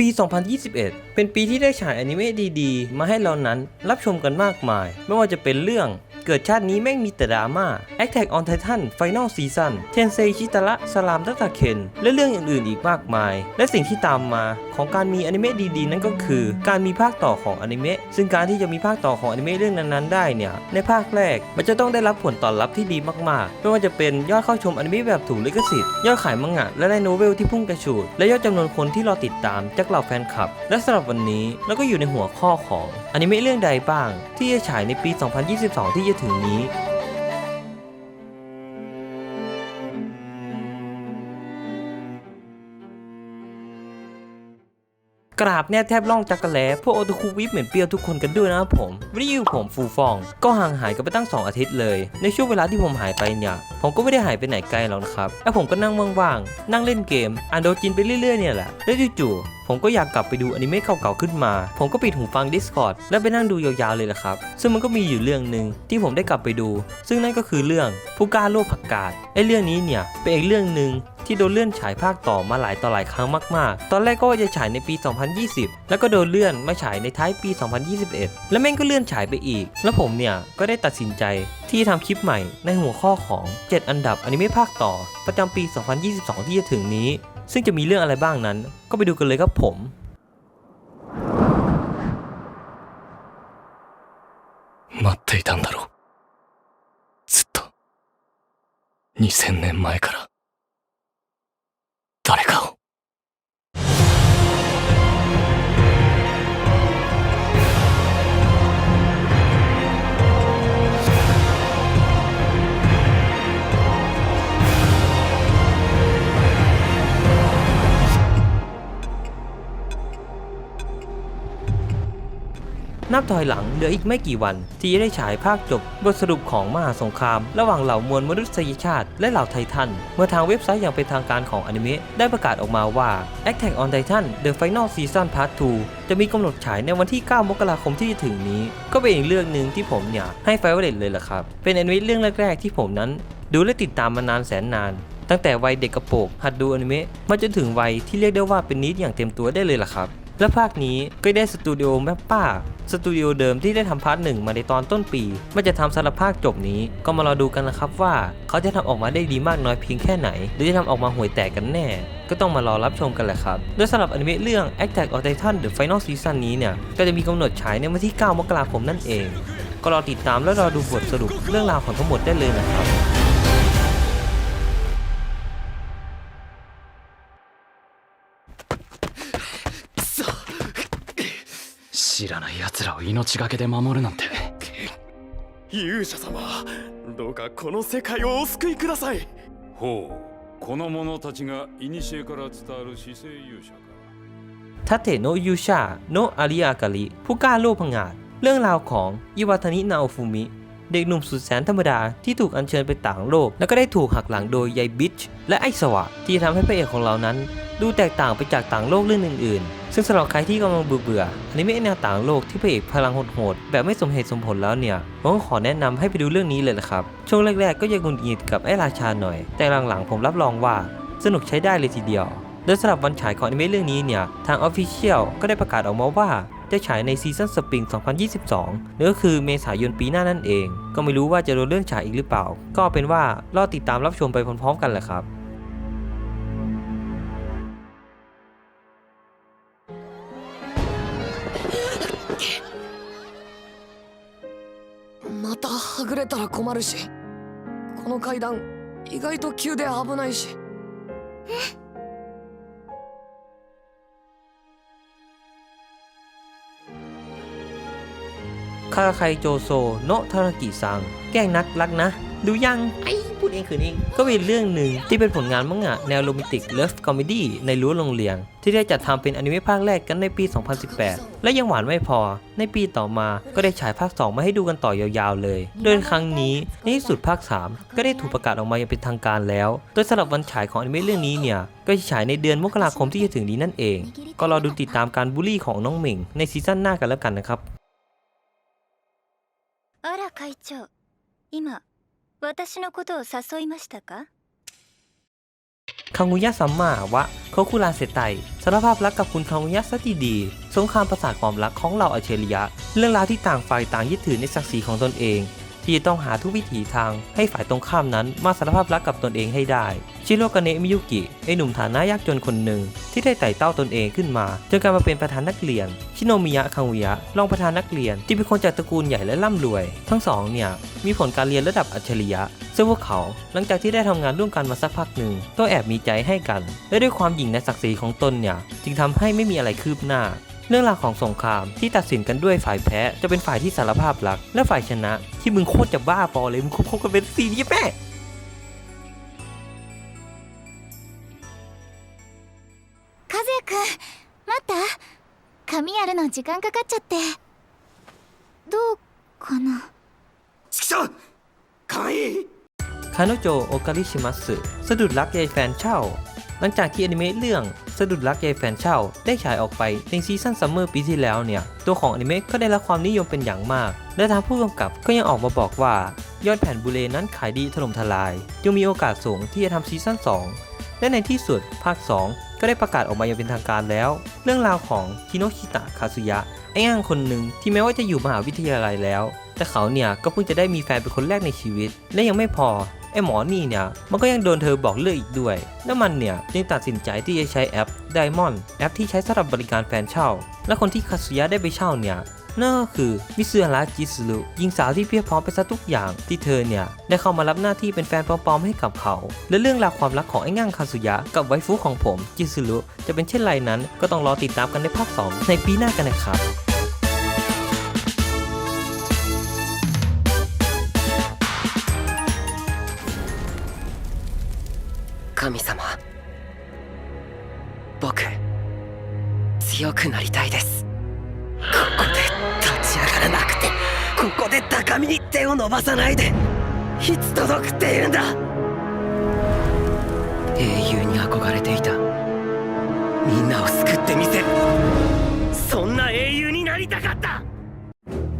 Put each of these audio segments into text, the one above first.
ปี 2021 เป็นปีที่ได้ฉายอนิเมะดีๆ มาให้เรานั้นรับชมกันมากมาย ไม่ว่าจะเป็นเรื่อง เกิดชาตินี้แม่งมีแต่ดราม่า Attack on Titan Final Season เทนเซชิตะสลามตัตะเคนและเรื่องอื่นๆอีกมากมาย และสิ่งที่ตามมาของการมีอนิเมะดีๆ นั่นก็คือ การมีภาคต่อของอนิเมะซึ่งการที่จะมีภาคต่อของอนิเมะเรื่องนั้นๆได้เนี่ยในภาคแรกมันจะต้องได้รับผลตอบรับที่ดีมากๆไม่ว่าจะเป็นยอดเข้าชมอนิเมะแบบถูกลิขสิทธิ์ยอดขายมังงะและไลน์โนเวลที่พุ่งกระฉูดและยอดจำนวนคนที่รอติดตามจากเหล่าแฟนคลับ และสำหรับวันนี้เราก็อยู่ในหัวข้อของอนิเมะเรื่องใดบ้าง ที่จะฉายในปี 2022 ที่จะถึงนี้ กราบแนบแทบล่องจักรแลพวกโอตาคุวิปเหม็นเปรี้ยวทุกคนกันด้วยนะครับผมวันนี้อยู่ผมฟูฟอง ก็ห่างหายกันไปตั้ง 2 อาทิตย์เลย ในช่วงเวลาที่ผมหายไปเนี่ยผมก็ไม่ได้หายไปไหนไกลหรอกนะครับแล้วผมก็นั่งว่างๆนั่งเล่นเกมอ่านโดจินไปเรื่อย ๆ เนี่ยแหละแล้วจู่ๆผมก็อยากกลับไปดูอนิเมะเก่าๆขึ้นมา ผมก็ปิดหูฟัง Discord แล้วไปนั่งดูยาวๆเลยละครับ ซึ่งมันก็มีอยู่เรื่องหนึ่งที่ผมได้กลับไปดู ซึ่งนั่นก็คือเรื่องผู้กล้าโลภผักกาดไอ้เรื่องนี้เนี่ยเป็นอีกเรื่องหนึ่ง ที่โดนเลื่อนฉายภาคต่อมาหลายต่อหลายครั้งมากๆ ตอนแรกก็ว่าจะฉายในปี 2020 แล้วก็โดนเลื่อนมาฉายในท้ายปี 2021 แล้วแม่งก็เลื่อนฉายไปอีก แล้วผมเนี่ยก็ได้ตัดสินใจที่ทำคลิปใหม่ในหัวข้อของ 7 อันดับอนิเมะภาคต่อ ประจำปี 2022 ที่จะถึงนี้ ซึ่งจะมีเรื่องอะไรบ้างนั้น ก็ไปดูกันเลยครับผม 待っていたんだろう。ずっと。2000年前から。 นับถอยหลังเหลืออีกไม่กี่วัน ที่จะได้ฉายภาคจบบทสรุปของมหาสงคราม ระหว่างเหล่ามวลมนุษยชาติ และเหล่าไททัน เมื่อทางเว็บไซต์อย่างเป็นทางการของอนิเมะได้ประกาศออกมาว่า Attack on Titan The Final Season Part 2 จะมีกำหนดฉายในวันที่ 9 มกราคมที่จะถึงนี้ ก็เป็นอีกเรื่องหนึ่งที่ผมเนี่ยให้ไฟเวอร์เลยล่ะครับ เป็นอนิเมะเรื่องแรกๆที่ผมนั้น ดูและติดตามมานานแสนนานตั้งแต่วัยเด็กกระโปงหัดดูอนิเมะมาจนถึงวัยที่เรียกได้ว่าเป็นนิดอย่างเต็มตัวได้เลยล่ะครับ และภาคนี้ก็ได้สตูดิโอแมปป้าสตูดิโอเดิมที่ได้ทำพาร์ทหนึ่งมาในตอนต้นปี มันจะทำสำหรับภาคจบนี้ ก็มารอดูกันนะครับว่า เขาจะทำออกมาได้ดีมากน้อยเพียงแค่ไหน หรือจะทำออกมาห่วยแตกกันแน่ ก็ต้องมารอรับชมกันแหละครับ โดยสำหรับอนิเมะเรื่อง Attack on Titan The Final Season นี้เนี่ย ก็จะมีกำหนดฉายในวันที่ 9 มกราคมนั่นเอง ก็รอติดตามและรอดูบทสรุปเรื่องราวของทั้งหมดได้เลยนะครับ 奴らを命がけで守るなんて。勇者様どうかこの世界をお救いくださいほうこの者たちが古から伝わる姿勢勇者か ทัตเตโนะยูชาโนะอาริยากาลิผู้กล้าโลภผงาด เรื่องราวของอิวาทานินาโอฟูมิ เด็กหนุ่มสุดแสนธรรมดาที่ถูกอัญเชิญไปต่างโลก แล้วก็ได้ถูกหักหลังโดยยายบิช และไอสวะ ที่ทำให้พระเอกของเรานั้น ดูแตกต่างไปจากต่างโลกเรื่องอื่นๆ ซึ่งสำหรับใครที่กำลังเบื่อๆอนิเมะแนวต่างโลกที่พระเอกพลังโหดๆแบบไม่สมเหตุสมผลแล้วเนี่ยผมก็ขอแนะนำให้ไปดูเรื่องนี้เลยละครับ ช่วงแรกๆก็ยังงุดหงิดกับไอ้ราชาหน่อย แต่หลังๆผมรับรองว่าสนุกใช้ได้เลยทีเดียว โดยสำหรับวันฉายของอนิเมะเรื่องนี้เนี่ย ทาง Official ก็ได้ประกาศออกมาว่าจะฉายในซีซั่นสปริง 2022นั่นก็คือเมษายนปีหน้านั่นเอง ก็ไม่รู้ว่าจะโดนเลื่อนฉายอีกหรือเปล่า ก็เอาเป็นว่ารอติดตามรับชมไปพร้อมๆกันแหละครับ またはぐれたら困るしこの階段意外と急で危ないしคาราไคโจโซโนะทารากิซัง แกล้งนักรักนะ ดูยัง ไอ้พูดเองคืนเอง ก็เป็นเรื่องหนึ่งที่เป็นผลงานมังงะแนวโรแมนติกเลิฟคอมเมดี้ในรั้วโรงเรียน ที่ได้จัดทำเป็นอนิเมะภาคแรกกันในปี 2018 และยังหวานไม่พอ ในปีต่อมาก็ได้ฉายภาค 2 มาให้ดูกันต่อยาวๆเลย โดยครั้งนี้ในที่สุดภาค 3 ก็ได้ถูกประกาศออกมาอย่างเป็นทางการแล้ว โดยสำหรับวันฉายของอนิเมะเรื่องนี้เนี่ย ก็จะฉายในเดือนมกราคมที่จะถึงนี้นั่นเอง ก็รอดูติดตามการบูลลี่ของน้องหมิงในซีซั่นหน้ากันแล้วกันนะครับ あら会長今 私のことを誘いましたか คังุยะซัมมาวะโคคุราเซไตสารภาพรักกับคุณคังุยะซะดีๆสงครามประสาทความรักของเราอาเชริยะ เรื่องราวที่ต่างฝ่ายต่างยึดถือในศักดิ์ศรีของตนเอง ที่จะต้องหาทุกวิถีทางให้ฝ่ายตรงข้ามนั้นมาสารภาพรักกับตนเองให้ได้ ชิโรกาเนะมิยุกิไอหนุ่มฐานะยากจนคนหนึ่งที่ได้ไต่เต้าตนเองขึ้นมาจนกลายมาเป็นประธานนักเรียน ชิโนมิยะคังุยะรองประธานนักเรียนที่เป็นคนจากตระกูลใหญ่และร่ำรวย ทั้งสองเนี่ยมีผลการเรียนระดับอัจฉริยะซึ่งพวกเขาหลังจากที่ได้ทำงานร่วมกันมาสักพักหนึ่งก็แอบมีใจให้กัน และด้วยความหยิ่งในศักดิ์ศรีของตนเนี่ยจึงทำให้ไม่มีอะไรคืบหน้า เรื่องราวของสงครามที่ตัดสินกันด้วยฝ่ายแพ้จะเป็นฝ่ายที่สารภาพรัก และฝ่ายชนะ ที่มึงโคตรจะบ้าพอเลยมึงคบกันเป็นซีนี้แม่ 和也くん待った髪やるの時間かかっちゃってどうかなチキショウかわいい คาโนโจโอกาลิชิมัสึสะดุดรักยายแฟนเช่า หลังจากที่อนิเมะเรื่องสะดุดรักยายแฟนเช่าได้ฉายออกไปในซีซั่นซัมเมอร์ปีที่แล้วเนี่ย ตัวของอนิเมะก็ได้รับความนิยมเป็นอย่างมาก และทางผู้กำกับก็ยังออกมาบอกว่า ยอดแผ่นบูเลนั้นขายดีถล่มทลายยังมีโอกาสสูงที่จะทำซีซั่น2 และในที่สุดภาค 2 ก็ได้ประกาศออกมาอย่างเป็นทางการแล้ว เรื่องราวของคิโนชิตะคาซุยะไอ้อ่างคนหนึ่งที่แม้ว่าจะอยู่มหาวิทยาลัยแล้ว แต่เขาเนี่ยก็เพิ่งจะได้มีแฟนเป็นคนแรกในชีวิต และยังไม่พอ ไอหมอนี่เนี่ยมันก็ยังโดนเธอบอกเลิกอีกด้วย แล้วมันเนี่ยจึงตัดสินใจที่จะใช้แอป Diamond แอปที่ใช้สำหรับบริการแฟนเช่า และคนที่คาซุยะได้ไปเช่าเนี่ยนั่นก็คือมิซึฮาระจิสรุหญิงสาวที่เพียบพร้อมไปซะทุกอย่างที่เธอเนี่ย ได้เข้ามารับหน้าที่เป็นแฟนปลอมๆให้กับเขา และเรื่องราวความรักของไอ้ง่างคาซุยะกับไวฟูของผมจิสรุจะเป็นเช่นไรนั้น ก็ต้องรอติดตามกันในภาค 2 ในปีหน้ากันนะครับ 神様。僕強くなりたいです。ここで立ち上がらなくてここで高みに手を伸ばさないでいつ届くっていうんだ。英雄に憧れていた。みんなを救ってみせる。そんな英雄になりたかった。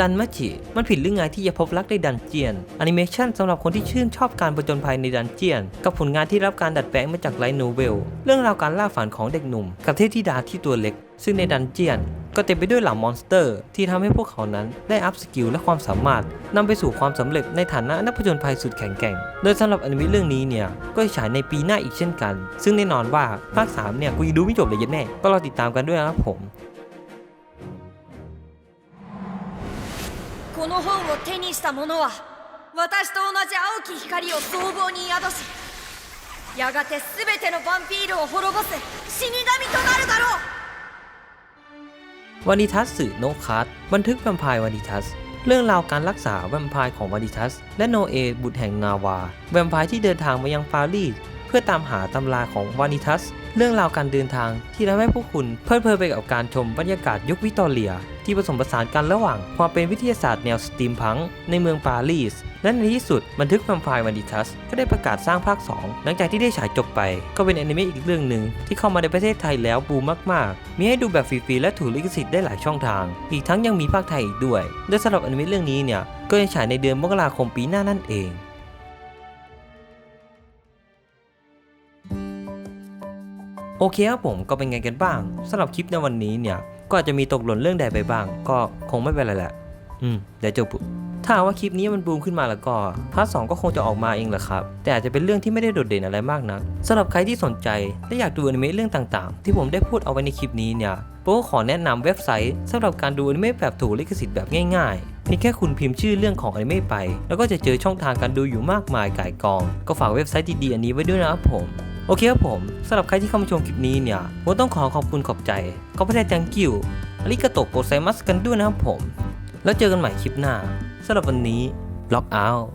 ดันมาจิ มันผิดหรือไงที่จะพบรักในดันเจียนแอนิเมชันสำหรับคนที่ชื่นชอบการผจญภัยในดันเจียน กับผลงานที่รับการดัดแปลงมาจากไลท์โนเวล เรื่องราวการล่าฝันของเด็กหนุ่ม กับเทพธิดาที่ตัวเล็ก ซึ่งในดันเจียน ก็เต็มไปด้วยเหล่ามอนสเตอร์ ที่ทำให้พวกเขานั้นได้อัพสกิลและความสามารถนำไปสู่ความสำเร็จในฐานะนักผจญภัยสุดแข็งแกร่ง โดยสำหรับอนิเมะเรื่องนี้เนี่ยก็จะฉายในปีหน้าอีกเช่นกัน ซึ่งแน่นอนว่าภาค3เนี่ยกูยังดูไม่จบเลยยันแน่ก็รอติดตามกันด้วยนะครับผม この本を手にした者は私と同じ青き光を僧帽に宿しやがて全てのヴァンピールを滅ぼす死神となるだろう วานิทัสสื่อโนคัสบันทึกแวมไพร์วานิทัส เรื่องราวการรักษาแวมไพร์ของวานิทัส และโนเอ บุตรแห่งนาวา แวมไพร์ที่เดินทางมายังปารีสเพื่อตามหาตำราของวานิทัส เรื่องราวการเดินทางที่ทำให้พวกคุณเพลิดเพลินไปกับการชมบรรยากาศยุควิกตอเรีย ที่ผสมผสานกันระหว่าง ความเป็นวิทยาศาสตร์แนวสตีมพังในเมืองปารีส และในที่สุดบันทึกแวมไพร์วานิทัส ก็ได้ประกาศสร้างภาค 2 หลังจากที่ได้ฉายจบไป ก็เป็นอนิเมะอีกเรื่องหนึ่งที่เข้ามาในประเทศไทยแล้วบูมมากๆ มีให้ดูแบบฟรีๆและถูกลิขสิทธิ์ได้หลายช่องทาง อีกทั้งยังมีภาคไทยอีกด้วยโดยสำหรับอนิเมะเรื่องนี้เนี่ยก็จะฉายในเดือนมกราคมปีหน้านั่นเองโอเคครับผมก็เป็นไงกันบ้างสำหรับคลิปในวันนี้เนี่ย ก็อาจจะมีตกหล่นเรื่องใดไปบ้าง ก็คงไม่เป็นไรแหละ อืมเดี๋ยวจบถ้าว่าคลิปนี้มันบูมขึ้นมาแล้วก็พาร์ทสก็คงจะออกมาเองแหละครับ แต่อาจจะเป็นเรื่องที่ไม่ได้โดดเด่นอะไรมากนักสำหรับใครที่สนใจและอยากดูอนิเมะเรื่องต่างๆ ที่ผมได้พูดเอาไว้ในคลิปนี้เนี่ยโปก็ขอแนะนำเว็บไซต์สำหรับการดูอนิเมะแบบถูกลิขสิทธิ์แบบง่ายๆเพียงแค่คุณพิมพ์ชื่อเรื่องของอนิเมะไป แล้วก็จะเจอช่องทางการดูอยู่มากมายก่ายกอง ก็ฝากเว็บไซต์ดีๆอันนี้ไว้ด้วยนะครับผม โอเคครับผมสำหรับใครที่เข้ามาชมคลิปนี้เนี่ยผมต้องขอขอบคุณขอบใจขอบพระทัยจังกิวอาริกาโตโกไซมัสกันด้วยนะครับผม แล้วเจอกันใหม่คลิปหน้าสำหรับวันนี้ล็อกเอาท์